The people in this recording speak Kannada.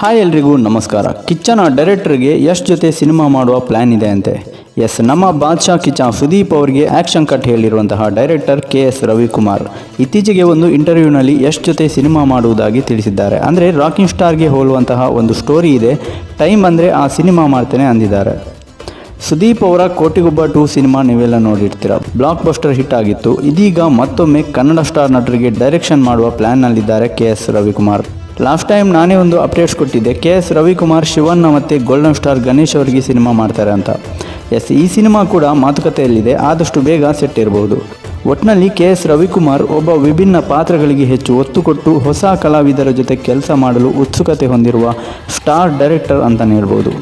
ಹಾಯ್ ಎಲ್ರಿಗೂ, ನಮಸ್ಕಾರ. ಕಿಚ್ಚನ ಡೈರೆಕ್ಟರ್ಗೆ ಯಶ್ ಜೊತೆ ಸಿನಿಮಾ ಮಾಡುವ ಪ್ಲ್ಯಾನ್ ಇದೆ ಅಂತೆ. ಎಸ್, ನಮ್ಮ ಬಾದ್ಶಾ ಕಿಚ್ಚ ಸುದೀಪ್ ಅವರಿಗೆ ಆ್ಯಕ್ಷನ್ ಕಟ್ ಹೇಳಿರುವಂತಹ ಡೈರೆಕ್ಟರ್ ಕೆ ಎಸ್ ರವಿಕುಮಾರ್. ಇತ್ತೀಚೆಗೆ ಒಂದು ಇಂಟರ್ವ್ಯೂನಲ್ಲಿ ಯಶ್ ಜೊತೆ ಸಿನಿಮಾ ಮಾಡುವುದಾಗಿ ತಿಳಿಸಿದ್ದಾರೆ. ಅಂದರೆ ರಾಕಿಂಗ್ ಸ್ಟಾರ್ಗೆ ಹೋಲುವಂತಹ ಒಂದು ಸ್ಟೋರಿ ಇದೆ. ಟೈಮ್ ಅಂದರೆ ಆ ಸಿನಿಮಾ ಮಾಡ್ತೇನೆ ಅಂದಿದ್ದಾರೆ. ಸುದೀಪ್ ಅವರ ಕೋಟಿಗೊಬ್ಬ ಟೂ ಸಿನಿಮಾ ನೀವೆಲ್ಲ ನೋಡಿರ್ತೀರ. ಬ್ಲಾಕ್ ಬಸ್ಟರ್ ಹಿಟ್ ಆಗಿತ್ತು. ಇದೀಗ ಮತ್ತೊಮ್ಮೆ ಕನ್ನಡ ಸ್ಟಾರ್ ನಟರಿಗೆ ಡೈರೆಕ್ಷನ್ ಮಾಡುವ ಪ್ಲ್ಯಾನ್ನಲ್ಲಿದ್ದಾರೆ K S Ravikumar. Last time ನಾನೇ ಒಂದು ಅಪ್ಡೇಟ್ಸ್ ಕೊಟ್ಟಿದ್ದೆ. ಕೆ ಎಸ್ ರವಿಕುಮಾರ್, ಶಿವಣ್ಣ ಮತ್ತು ಗೋಲ್ಡನ್ ಸ್ಟಾರ್ ಗಣೇಶ್ ಅವರಿಗೆ ಸಿನಿಮಾ ಮಾಡ್ತಾರೆ ಅಂತ. ಎಸ್ ಈ ಸಿನಿಮಾ ಕೂಡ ಮಾತುಕತೆಯಲ್ಲಿದೆ. ಆದಷ್ಟು ಬೇಗ ಸೆಟ್ ಇರಬಹುದು ಒಟ್ನಲ್ಲಿ ಕೆ ಎಸ್ ರವಿಕುಮಾರ್ ಒಬ್ಬ ವಿಭಿನ್ನ ಪಾತ್ರಗಳಿಗೆ ಹೆಚ್ಚು ಒತ್ತು ಕೊಟ್ಟು ಹೊಸ ಕಲಾವಿದರ ಜೊತೆ ಕೆಲಸ ಮಾಡಲು ಉತ್ಸುಕತೆ ಹೊಂದಿರುವ ಸ್ಟಾರ್ ಡೈರೆಕ್ಟರ್ ಅಂತಲೇ ಹೇಳ್ಬೋದು.